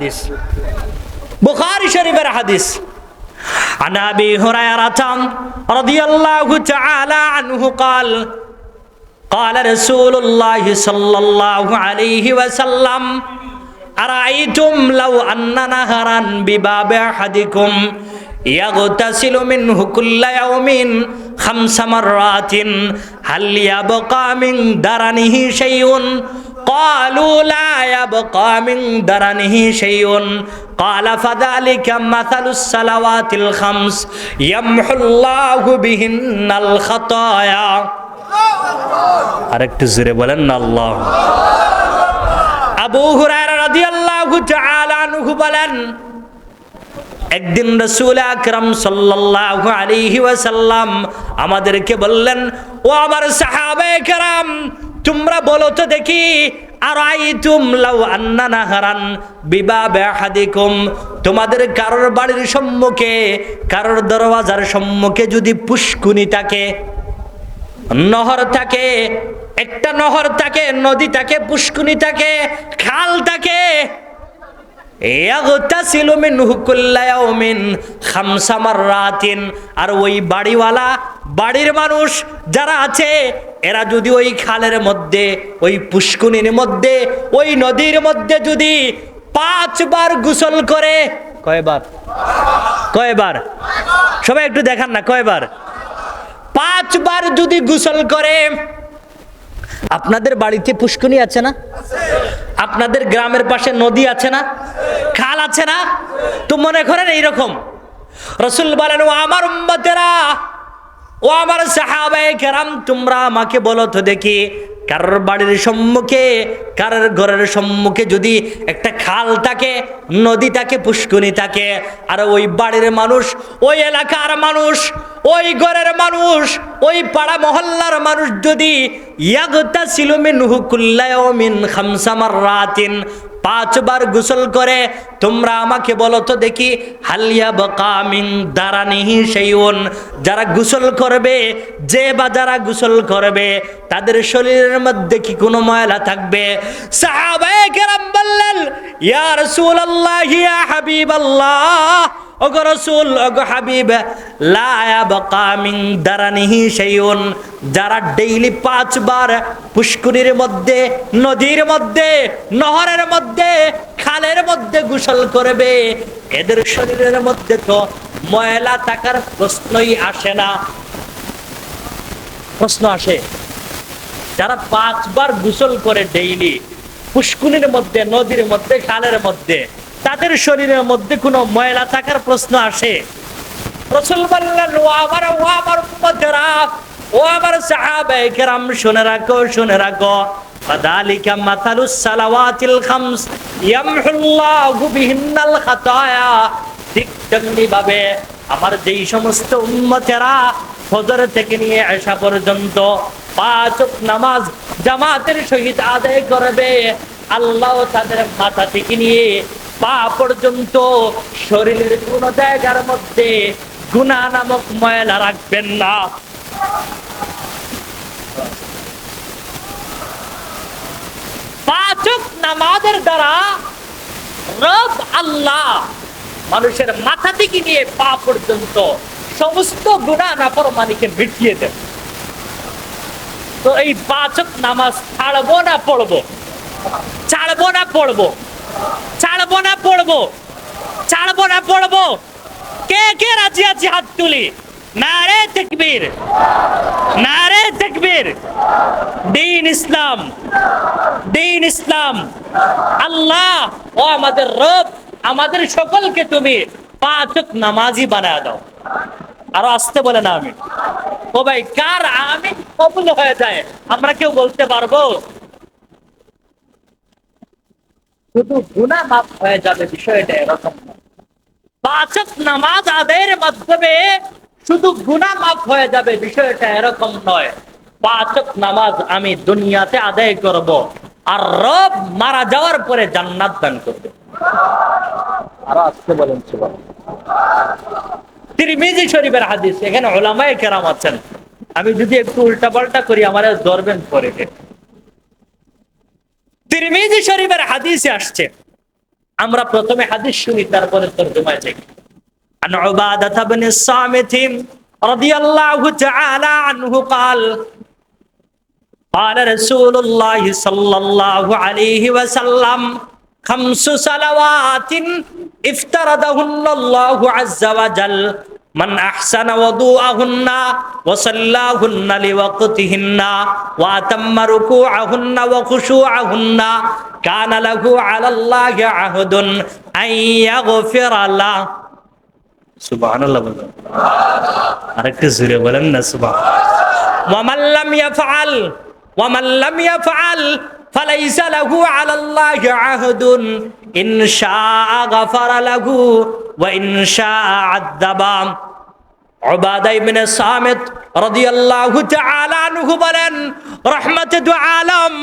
হাদিস বুখারী শরীফের হাদিস عن ابي هريره رضي الله تعالى عنه قال قال رسول الله صلى الله عليه وسلم أرأيتم لو أن نهرا بباب أحدكم يغتسل منه كل يوم خمس مرات هل يبقى من درنه شيء قالوا لا يبقى من درنه شيء قال فذلك مثل الصلوات الخمس يمحو الله بهن الخطايا আরেকটু জোরে বলেন না আল্লাহ আবু হুরায়রা রাদিয়াল্লাহু তাআলা আনহু বলেন একদিন রসুল আকরাম সাল্লাল্লাহু আলাইহি ওয়াসাল্লাম আমাদেরকে বললেন ও আমার সাহাবে کرام তোমরা বলো তো দেখি আর আইতুম লাউ আন্না নাহারান বিবাবে আহাদিকুম। তোমাদের কারোর বাড়ির সম্মুখে, কারোর দরওয়াজার সম্মুখে যদি পুষ্কুনি থাকে, নহর থাকে, একটা নহর থাকে, নদী থাকে, পুষ্কুনি থাকে, খাল থাকে আর ওই বাড়িওয়ালা, বাড়ির মানুষ যারা আছে এরা যদি ওই খালের মধ্যে, ওই পুষ্কুনির মধ্যে, ওই নদীর মধ্যে যদি পাঁচবার গোসল করে, কয়বার? কয়বার? সবাই একটু দেখান না, কয়বার? পাঁচবার যদি গোসল করে, আপনাদের বাড়িতে পুষ্কুনি আছে না? আপনাদের গ্রামের পাশে নদী আছে না? খাল আছে না? তো মনে করেন এইরকম। রসুল বলেন আমার উম্মতেরা ও আমার সাহাবায়ে কেরাম, তোমরা আমাকে বলো তো দেখি কারোর বাড়ির সম্মুখে কারোর ঘরের সম্মুখে যদি একটা খাল থাকে, নদী থাকে, পুষ্কুনি থাকে, আর ওই বাড়ির মানুষ, ওই এলাকার মানুষ, ওই ঘরের মানুষ, ওই পাড়া মহল্লার মানুষ যদি ইয়াগতা সিলুমিন হুকুল্লায়মিন খামসামার রাতিন পাঁচবার গোসল করে, তোমরা আমাকে বলো তো দেখি হালিয়া বকামিং দারানিহি সেইউন যারা গোসল করবে, যে বা যারা গোসল করবে, তাদের শরীরের মধ্যে কি কোনো ময়লা থাকবে? সাহাবায়ে কেরাম বললেন, ইয়া রাসূলুল্লাহ, ইয়া হাবিবাল্লাহ। ওগো রসুল, ওগো হাবিব, লা ইয়াবকা মিন দারানিহি শাইউন। যারা ডেইলি পাঁচবার পুষ্করির মধ্যে, নদীর মধ্যে, নহরের মধ্যে, খালের মধ্যে গোসল করবে, এদের শরীরের মধ্যে তো ময়লা থাকার প্রশ্নই আসে না। প্রশ্ন আসে, যারা পাঁচবার গোসল করে ডেইলি পুষ্কুনির মধ্যে, নদীর মধ্যে, খালের মধ্যে তাদের শরীরের মধ্যে কোনো ময়লা থাকার প্রশ্ন আসে রসুল বললেন ও আমার ও আমার উম্মতেরা ও আমার সাহাবায়ে কেরাম শুনে রাখো শুনে রাখো فذلك مثل الصلوات الخمس يمحو الله بهن الخطايا ঠিক তেমনি ভাবে আমার যেই সমস্ত উম্মতেরা ফজর থেকে নিয়ে আসা পর্যন্ত পাঁচ ওয়াক্ত নামাজ জামাতের সহিত আদায় করবে আল্লাহ তাদের মাথা থেকে নিয়ে পা পর্যন্ত শরীরের কোন জায়গার মধ্যে গুণা নামক ময়লা রাখবেন না। পাঁচক নামাজের দ্বারা রব আল্লাহ মানুষের মাথা থেকে নিয়ে পা পর্যন্ত সমস্ত গুণা নাফরমানিকে মিটিয়ে দেন। তো এই পাঁচক নামাজ ছাড়বো না পড়ব? ছাড়বো না পড়ব? ছাড়বো না, পড়ব। ছাড়বো না, পড়ব। কে কে রাজি আছি হাত তুলি? নারে নারে দিন ইসলাম। দিন ইসলাম। আল্লাহ ও আমাদের রব, আমাদের সকলকে তুমি পাঁচক নামাজি বানায় দাও। আরও আসতে বলে না আমি ও ভাই, কার আমি কবুল হয়ে যায়? আমরা কেউ বলতে পারব? শুধু গুণা মাপ হয়ে যাবে, বিষয়টা এরকম। পাঁচক নামাজ আদায়ের মাধ্যমে শুধু গুণা মাফ হয়ে যাবে, বিষয়টা এরকম নয়। পাঁচক নামাজ আমি দুনিয়াতে আদায় করব, আর রব মারা যাওয়ার পরে জান্নাত দান করবে। আরও আসতে বলেন তিরমিজি শরীফের হাদিস, এখানে ওলামায়ে কেরাম আছেন। আমি যদি একটু উল্টা পাল্টা করি, আমার ধরবেন পরে। তিরমিজি শরীফের হাদিসে আসছে আমরা প্রথমে হাদিস শুনি তারপরে তর্জমায় যাই عن عبادة بن الصامت رضي الله تعالى عنه قال قال رسول الله صلى الله عليه وسلم خمس صلوات افترضهن الله عز وجل من أحسن وضوءهن وصلاهن لوقتهن وأتم ركوعهن وخشوعهن كان له على الله عهد أن يغفر له سبحان الله আরেকটু জুড়ে বলেন না সুবহান ومن لم يفعل ومن لم يفعل فليس له على الله عهد إن شاء غفر له وإن شاء عذب عبادة بن الصامت رضي الله تعالى عنه বলেন রহমত দু আলম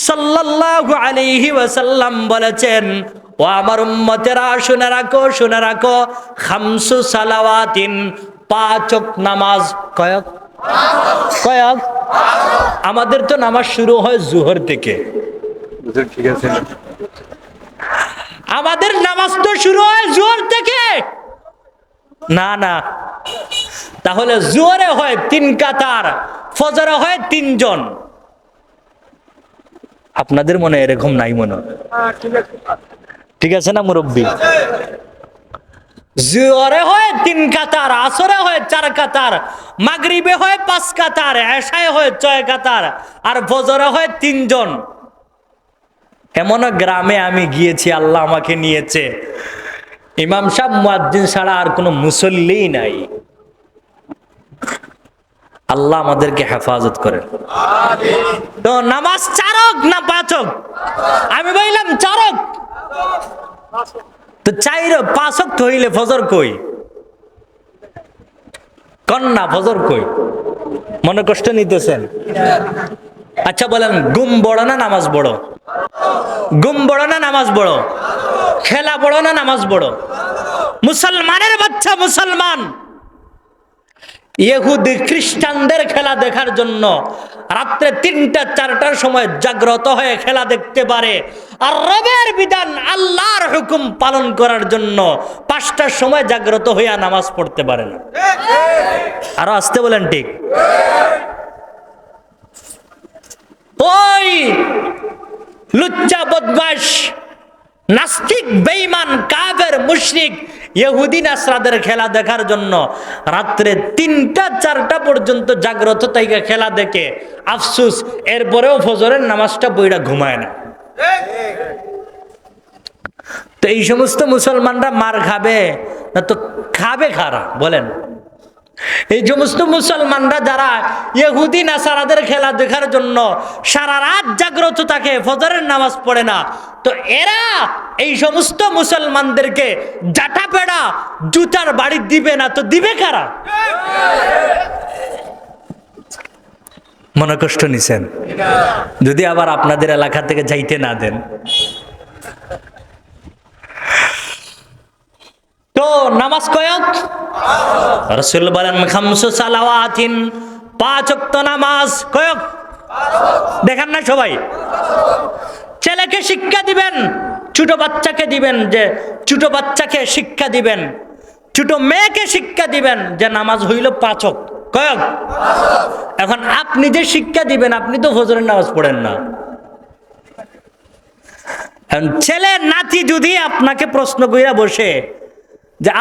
সাল্লাল্লাহু আলাইহি ওয়াসাল্লাম বলেছেন ও আমার উম্মতেরা শুনে রাখো শুনে রাখো খামসু সালাওয়াতিন পাঁচ ওয়াক্ত নামাজ কয়ক কয়ক আমাদের তো নামাজ শুরু হয় জোহর থেকে হুজুর ঠিক আছে আমাদের নামাজ তো শুরু হয় জোহর থেকে না না। তাহলে জোরে হয় তিন কাতার, ফজরে হয় তিনজন। আপনাদের মনে এরকম নাই মনে ঠিক আছে না, মুরব্বী? জোরে হয় তিন কাতার, আসরে হয় চার কাতার, মাগরিবে হয় পাঁচ কাতার, এশায় হয় ছয় কাতার, আর ফজরে হয় তিনজন। এমন গ্রামে আমি গিয়েছি, আল্লাহ আমাকে নিয়েছে। ইমাম সাহেব মুয়াজ্জিন ছাড়া আর কোনো মুসল্লিই নাই। আল্লাহ আমাদেরকে হেফাজত করেন। তো নামাজ চারক না পাচক? আমি বললাম চারক। তো চাইর পাঁচক হইলে ফজর কই? কন্যা ফজর কই? মনে কষ্ট নিতেছেন? আচ্ছা বলেন, গুম বড় না নামাজ বড়? গুম বড় না নামাজ বড়? খেলা বড় না নামাজ বড়? মুসলমানের বাচ্চা মুসলমান। ইহুদি খ্রিস্টানদের খেলা দেখার জন্য রাত্রে তিনটা, চারটার সময় জাগ্রত হয়ে খেলা দেখতে পারে। আর রবের বিধান আল্লাহর হুকুম পালন করার জন্য পাঁচটার সময় জাগ্রত হইয়া নামাজ পড়তে পারে না। আরও আসতে বলেন ঠিক ওই লুচ্চা বদমাস নাস্তিক, বেঈমান, কাফের, মুশরিক, ইহুদি, নাসরাদের খেলা দেখার জন্য রাত্রে তিনটা, চারটা পর্যন্ত জাগ্রত তাইকে খেলা দেখে। আফসুস, এরপরেও ফজরের নামাজটা বইরা ঘুমায় না। তো এই সমস্ত মুসলমানরা মার খাবে, না তো খাবে খারা বলেন। এই সমস্ত মুসলমানরা যারা ইহুদি, নাসারাদের খেলা দেখার জন্য সারা রাত জাগ্রত থাকে, ফজরের নামাজ পড়ে না, তো এরা এই সমস্ত মুসলমানদেরকে জাটা পেড়া জুতার বাড়ি দিবে না, তো দিবে কারা? মনে কষ্ট নিছেন? যদি আবার আপনাদের এলাকা থেকে যাইতে না দেন তো নামাজ কয়ক রসুল বলেন, খামসু সালাওয়াতিন, পাঁচ ওয়াক্ত নামাজ, কয়ক? দেখেন না সবাই। ছেলেকে শিক্ষা দিবেন, ছোট বাচ্চাকে দিবেন যে, ছোট বাচ্চাকে শিক্ষা দিবেন, ছোট মেয়েকে শিক্ষা দিবেন যে, নামাজ হইল পাচক কয়ক? এখন আপনি যে শিক্ষা দিবেন, আপনি তো ফজরের নামাজ পড়েন না। ছেলে নাতি যদি আপনাকে প্রশ্ন কইরা বসে যে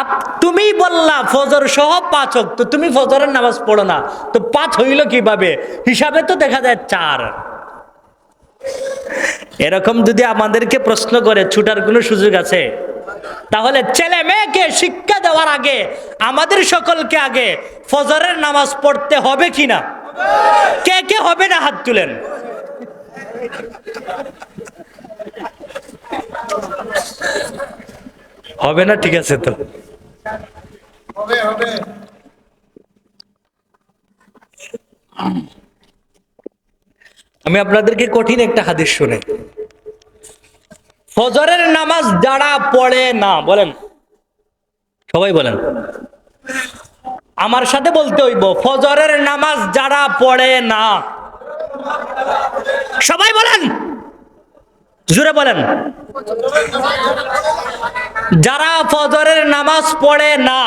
তুমি বললা ফজর সহ পাচক তো তুমি ফজরের নামাজ পড়ো না। তো পাঁচ হইল কীভাবে? হিসাবে তো দেখা যায় চার। এরকম যদি আমাদেরকে প্রশ্ন করে, ছুটার কোনো সুযোগ আছে? তাহলে ছেলে মেয়েকে শিক্ষা দেওয়ার আগে, আমাদের সকলকে আগে ফজরের নামাজ পড়তে হবে কিনা কে কে হবে না হাত তুলেন? হবে না? ঠিক আছে তো। হবে হবে। আমি আপনাদেরকে কঠিন একটা হাদিস শুনে। ফজরের নামাজ যারা পড়ে না বলেন। সবাই বলেন। আমার সাথে বলতে হইব ফজরের নামাজ যারা পড়ে না সবাই বলেন। জুড়ে বলেন। যারা ফজরের নামাজ পড়ে না,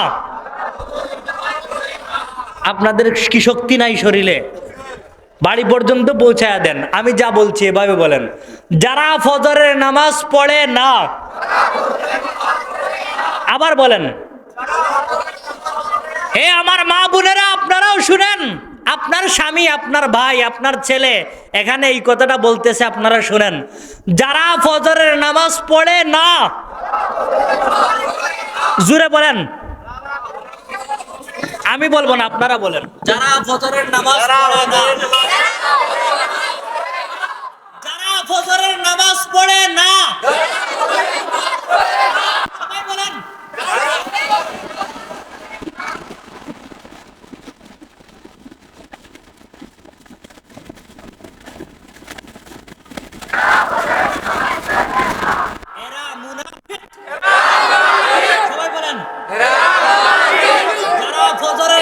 আপনাদের কি শক্তি নাই শরীরে? বাড়ি পর্যন্ত পৌঁছায় দেন, আমি যা বলছি এভাবে বলেন। যারা ফজরের নামাজ পড়ে না, আবার বলেন। হে আমার মা বোনেরা, আপনারাও শুনেন। আপনার স্বামী, আপনার ভাই, আপনার ছেলে, এখানে এই কথাটা বলতেছে, আপনারা শুনেন। যারা ফজরের নামাজ পড়ে না, জুড়ে বলেন। আমি বলব না, আপনারা বলেন। যারা ফজরের নামাজ পড়ে না, যারা ফজরের নামাজ পড়ে না সবাই বলেন।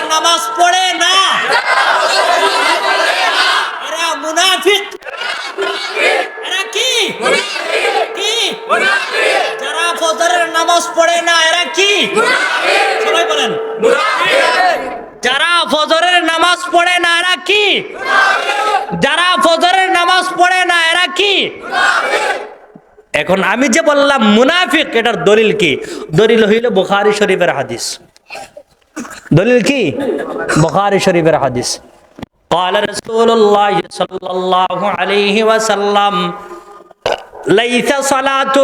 নামাজ পড়ে না এরা মুনাফিক এরা কি কি যারা ফজরের নামাজ পড়ে না এরা কি সবাই বলেন যারা ফজরের নামাজ পড়ে না এরা কি যারা ফজরের নামাজ পড়ে না এরা কি এখন আমি যে বললাম মুনাফিক এটার দলিল কি দলিল হইল বুখারি শরীফের হাদিস দলিল কি বুখারি শরীফের হাদিস قال رسول الله صلى الله عليه وسلم ليس صلاة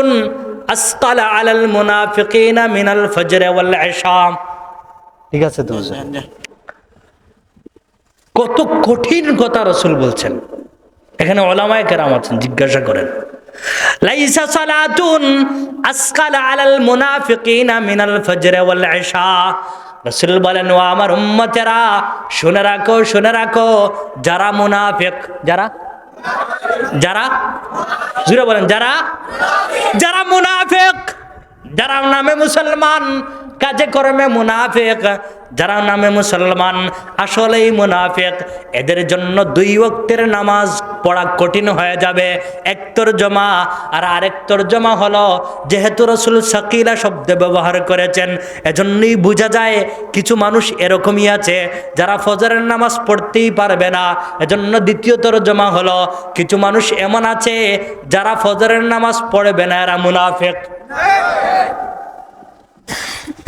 أثقل على المنافقين من الفجر والعشاء ঠিক আছে তো কত কঠিন কথা রসুল বলছেন এখানে ওলামায় কেরাম আছেন জিজ্ঞাসা করেন লাইসা সালাতুন আসকাল আলাল মুনাফিকিনা মিনাল ফজর ওয়াল ইশা। রাসূল বলেন, ও আমার উম্মতেরা, শুনে রাখো শুনে রাখো, যারা মুনাফিক, যারা? যারা? জুড়ে বলেন, যারা? যারা মুনাফিক, যারা নামে মুসলমান কাজে কর্মে মুনাফিক, যারা নামে মুসলমান, আসলেই মুনাফেক। এদের জন্য দুই ওয়াক্তের নামাজ পড়া কঠিন হয়ে যাবে। একতর জমা আর আরেকতর জমা হলো, যেহেতু রসুল সাকিলা শব্দ ব্যবহার করেছেন, এজন্যই বোঝা যায় কিছু মানুষ এরকমই আছে, যারা ফজরের নামাজ পড়তেই পারবে না। এজন্য দ্বিতীয়তর জমা হলো, কিছু মানুষ এমন আছে, যারা ফজরের নামাজ পড়বে না, এরা মুনাফিক।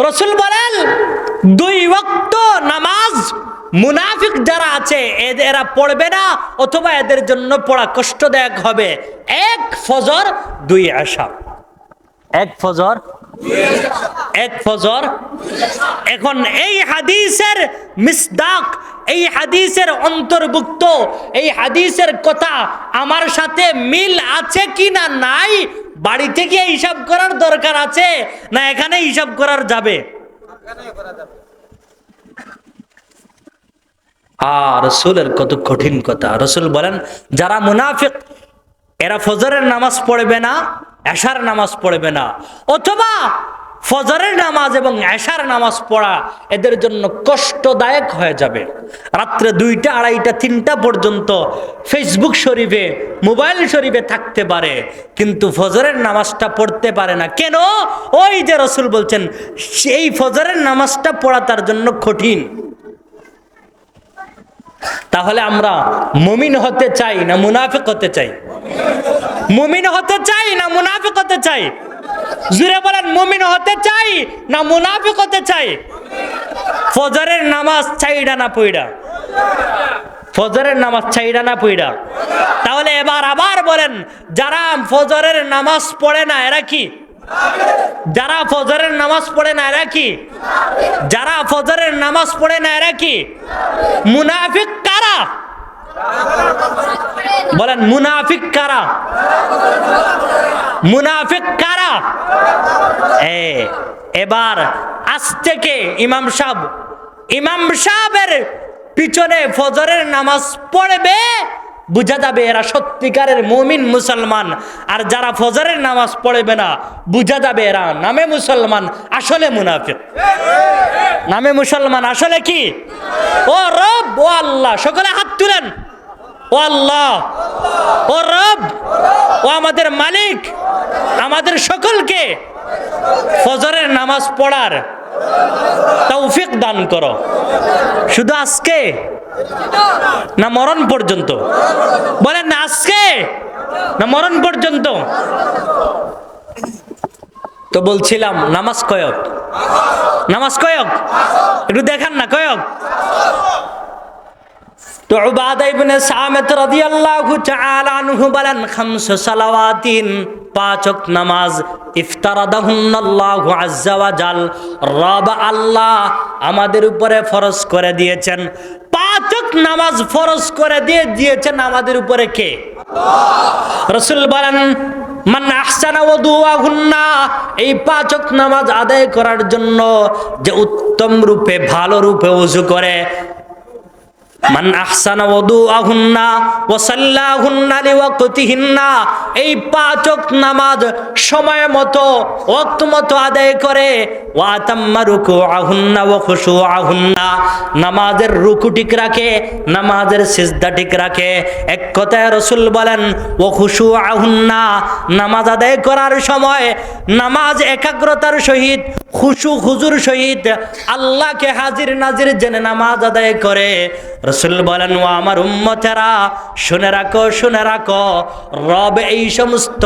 রসুল বলেন, দুই ওয়াক্ত নামাজ মুনাফিক যারা আছে এরা পড়বে না, অথবা এদের জন্য পড়া কষ্টদায়ক হবে। এক ফজর, দুই আশা। এক ফজর এক ফজর। এখন এই হাদিসের মিসদাক, এই হাদিসের অন্তর্ভুক্ত, এই হাদিসের কথা আমার সাথে মিল আছে কি না নাই, বাড়ি থেকে হিসাব করার দরকার আছে না এখানে হিসাব করার যাবে? আর রসুলের কত কঠিন কথা। রসুল বলেন, যারা মুনাফিক, এরা ফজরের নামাজ পড়বে না এশার নামাজ পড়বে না। অথবা ফজরের নামাজ এবং এশার নামাজ পড়া এদের জন্য কষ্টদায়ক হয়ে যাবে। রাত্রে দুইটা, আড়াইটা, তিনটা পর্যন্ত ফেসবুক শরীফে, মোবাইল শরীফে থাকতে পারে, কিন্তু ফজরের নামাজটা পড়তে পারে না। কেন? ওই যে রসুল বলছেন সেই ফজরের নামাজটা পড়া তার জন্য কঠিন। তাহলে আমরা মুমিন হতে চাই না মুনাফিক হতে চাই? মুমিন হতে চাই না মুনাফিক হতে চাই? জুড়ে বলেন, মুমিন হতে চাই না মুনাফিক হতে চাই? ফজরের নামাজ চাইডা না পইডা। ফজরের নামাজ চাইডা না পইডা। তাহলে এবার আবার বলেন, যারা ফজরের নামাজ পড়ে না, এরা কি? যারা ফজরের নামাজ পড়ে না, এরা কি? যারা ফজরের নামাজ পড়ে না, এরা কি? মুনাফিক কারা? বলেন, মুনাফিক কারা? মুনাফিক কারা? এবার আজ থেকে ইমাম সাহেব, ইমাম সাহেবের পিছনে ফজরের নামাজ পড়বে, বুঝা যাবে এরা সত্যিকারের মুমিন মুসলমান, আর যারা ফজরের নামাজ পড়বে না, বুঝা যাবে এরা নামে মুসলমান, আসলে মুনাফিক। নামে মুসলমান, আসলে কি? ও রব ও আল্লাহ, সকলে হাত তুলেন। ও আল্লাহ, ও রব, ও আমাদের মালিক, আমাদের সকলকে ফজরের নামাজ পড়ার তৌফিক দান করো। শুধু আজকে না মরণ পর্যন্ত? বলেন না, আজকে না মরণ পর্যন্ত? তো বলছিলাম, নামাজ কয়ক? নামাজ কয়ক? একটু দেখান না, কয়ক? নামাজ জাল আল্লাহ আমাদের উপরে ফরজ করে দিয়েছেন। পাঁচ নামাজ ফরজ করে দিয়ে দিয়েছেন আমাদের উপরে কে? রসুল বলেন এই পাঁচ ওয়াক্ত নামাজ আদায় করার জন্য যে উত্তম রূপে, ভালো রূপে ওযু করে মান আহসানা ওয়াদুআহুন্না ওয়া সাল্লাহুন্না লিওয়াক্তিহিন্না। এই পাঁচ নামাজ সময় মতো, ওয়াক্ত মতো আদায় করে। ওয়া তাম্মা ওয়া নামাজের রুকু ঠিক রাখে, নামাজের সিজদা ঠিক রাখে। এক কথায় রাসূল বলেন, ওয়া খুশুআহুন্না, নামাজ আদায় করার সময় নামাজ একাগ্রতার সহিত খুশু খুজুর সহিত আল্লাহকে হাজির নাজির জেনে নামাজ আদায় করে। রসুল বলেন ও আমার উম্মতেরা শুনে রাখো শুনে রাখো রব এই সমস্ত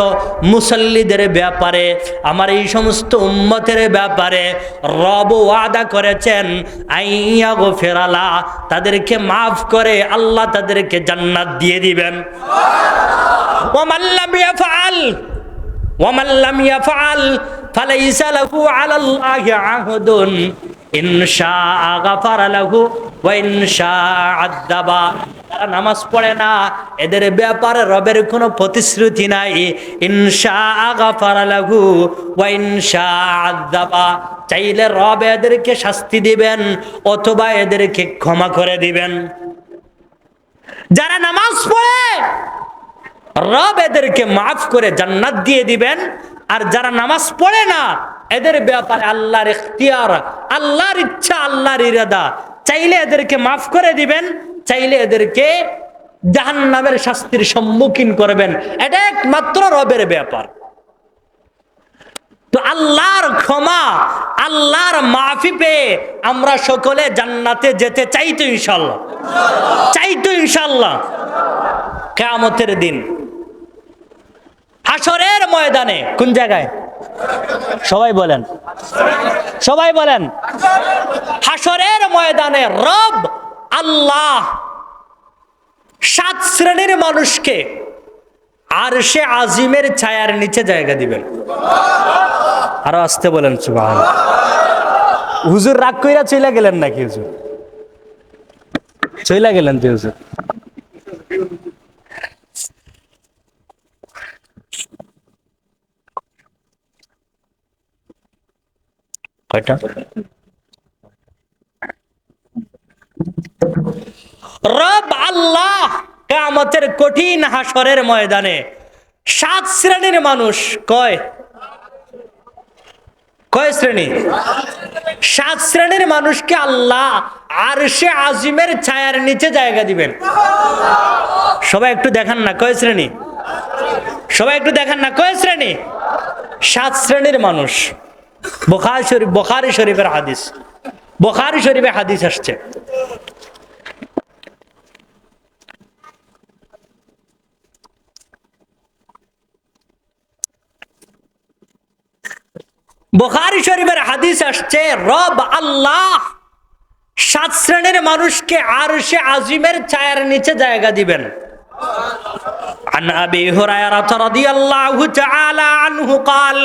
মুসল্লিদের ব্যাপারে আমার এই সমস্ত উম্মতের ব্যাপারে রব ওয়াদা করেছেন আইয়া গো ফেরালা তাদেরকে মাফ করে আল্লাহ তাদেরকে জান্নাত দিয়ে দিবেন। ও মাল্লাহ মিয়া ফাল ও ইয়াফআল মিয়া ইয়াফআল فليس له على الله عهد إن شاء غفر له وإن شاء عذب তারা নামাজ পড়ে না এদের ব্যাপারে রবের কোনো প্রতিশ্রুতি নাই ইনশা গাফারা লাহু ওয়া ইনশা আযাবা চাইলে রব এদেরকে শাস্তি দিবেন অথবা এদেরকে ক্ষমা করে দিবেন যারা নামাজ পড়ে রব এদেরকে মাফ করে জান্নাত দিয়ে দিবেন। আর যারা নামাজ পড়ে না, এদের ব্যাপারে আল্লাহর ইখতিয়ার, আল্লাহর ইচ্ছা, আল্লাহর ইরাদা। চাইলে এদেরকে মাফ করে দিবেন, চাইলে এদেরকে জাহান্নামের শাস্তির সম্মুখীন করবেন। এটা একমাত্র রবের ব্যাপার। তো আল্লাহর ক্ষমা, আল্লাহর মাফি পেয়ে আমরা সকলে জান্নাতে যেতে চাইতো ইনশাল্লাহ চাইতো ইনশাল্লাহ কেয়ামতের দিন হাসরের ময়দানে। কোন জায়গায়? সবাই বলেন। সবাই বলেন। হাসরের ময়দানে রব আল্লাহ সাত শ্রেণির মানুষকে আর সে আজিমের ছায়ার নিচে জায়গা দিবেন। আরও আসতে বলেন সুবাহ হুজুর রাগ কইরা চইলা গেলেন নাকি হুজুর? চইলা গেলেন তো হুজুর। রব আল্লাহ কামতের কঠিন হাসরের ময়দানে সাত শ্রেণির মানুষ কয়? কয় শ্রেণি? সাত শ্রেণির মানুষকে আল্লাহ আর সে আজিমের ছায়ার নিচে জায়গা দিবেন। সবাই একটু দেখান না, কয় শ্রেণি? সবাই একটু দেখান না, কয় শ্রেণি? সাত শ্রেণির মানুষ। বোখারি শরীফ বোখারি শরীফের হাদিস বোখারি শরীফে হাদিস আসছে বোখারি শরীফের হাদিস আসছে রব আল্লাহ সাত শ্রেণীর মানুষকে আর সে আজিমের ছায়ার নিচে জায়গা দিবেন عن ابي هريره رضي الله تعالى عنه قال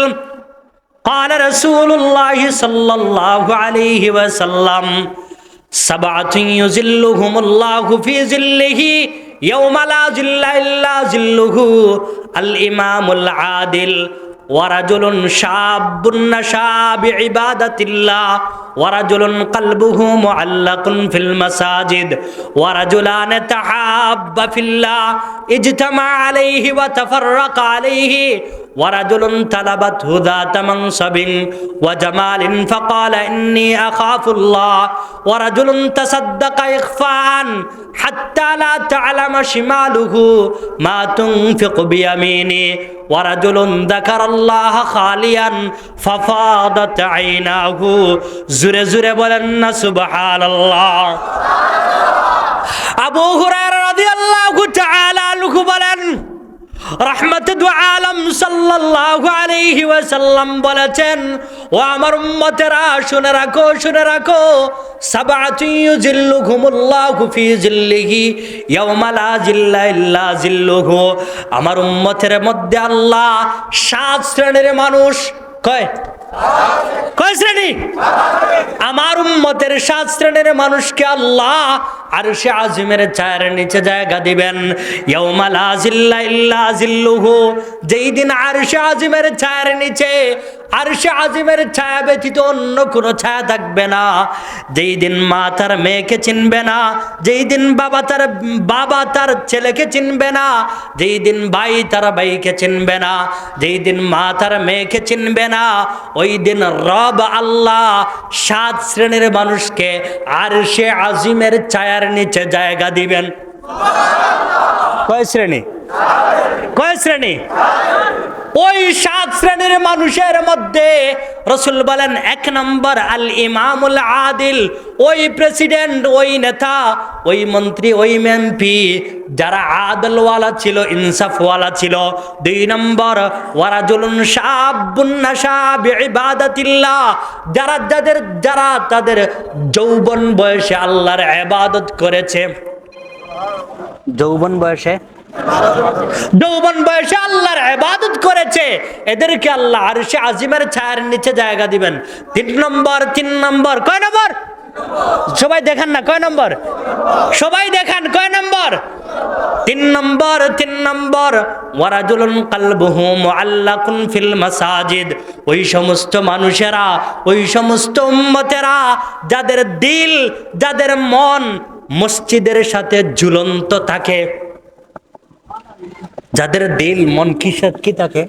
قال رسول الله صلى الله عليه وسلم سبعة يزلهم الله في ظله يوم لا ظل إلا ظله الإمام العادل ورجل شاب نشا بعبادة الله ورجل قلبه معلق في المساجد ورجلان تحاب في الله اجتمع عليه وتفرق عليه ওয়ারাজুলুন তালাবাত হুদা তামান সাবিন ওয়া জামালিন ফাকালা ইন্নি আখাফুল্লাহ। ওয়ারাজুলুন তাসাদ্দাকা ইখফান হাত্তা লা তা'লামা শিমালুহু মা তুনফিকু বিয়ামিনি। ওয়ারাজুলুন যাকারাল্লাহ খালিয়ান ফাফাদাত আইনাহু। জুরে জুরে বলেন না সুবহানাল্লাহ সুবহানাল্লাহ। আবু হুরায়রা রাদিয়াল্লাহু তাআলা রহমত আলম সাল্লাল্লাহু আলাইহি ওয়াসাল্লাম বলেছেন, ও আমার উম্মতেরা, শুনে রাখো শুনে রাখো আমার উম্মতের মধ্যে আল্লাহ সাত শ্রেণির মানুষ। কয়? কয় শ্রেণি? আমার উম্মতের সাত শ্রেণির মানুষকে আল্লাহ আর সে আজিমের চায়ের নিচে জায়গা দিবেন। যেই দিন আর সে আজিমের ছায়ার নিচে আর সে আজিমের ছায়া ব্যতীত অন্য কোনো ছায়া থাকবে না। যেই দিন মা তার মেয়েকে চিনবে না, যেই দিন বাবা তার বাবা তার ছেলেকে চিনবে না, যেই দিন ভাই তার ভাইকে চিনবে না, যেই দিন মা তার মেয়েকে চিনবে না, ওই দিন রব আল্লাহ সাত শ্রেণির মানুষকে আর সে আজিমের ছায়ার নিচে জায়গা দিবেন। কয় শ্রেণি? কয় শ্রেণি? ওই সাত শ্রেণির মানুষের মধ্যে রসুল বলেন, এক নম্বর আল ইমামুল আদিল, ওই প্রেসিডেন্ট ওই নেতা, ওই মন্ত্রী, ওই এমপি যারা আদলওয়ালা ছিল, ইনসাফওয়ালা ছিল। দুই নম্বর, ওয়ারাজুলুন শাবুন্নাশা বিইবাদাতিল্লাহ যারা যাদের, যারা তাদের যৌবন বয়সে আল্লাহর ইবাদত করেছে। যৌবন বয়সে? যৌবন বয়সে আল্লাহর ইবাদত করেছে। এদেরকে আল্লাহ আরশে আজিমের ছায়ার নিচে জায়গা দিবেন। তিন নম্বর তিন নম্বর, কয় নম্বর? সবাই দেখান না, কয় নম্বর? সবাই দেখান, কয় নম্বর? তিন নম্বর তিন নম্বর। ওয়ারাজুলুন কালবুহু মুআল্লাকুন ফিল মাসাজিদ। ওই সমস্ত মানুষেরা, ওই সমস্ত উম্মতেরা, যাদের দিল, যাদের মন মসজিদের সাথে ঝুলন্ত থাকে। যাদের দিল মন কি সাক্ষী থাকে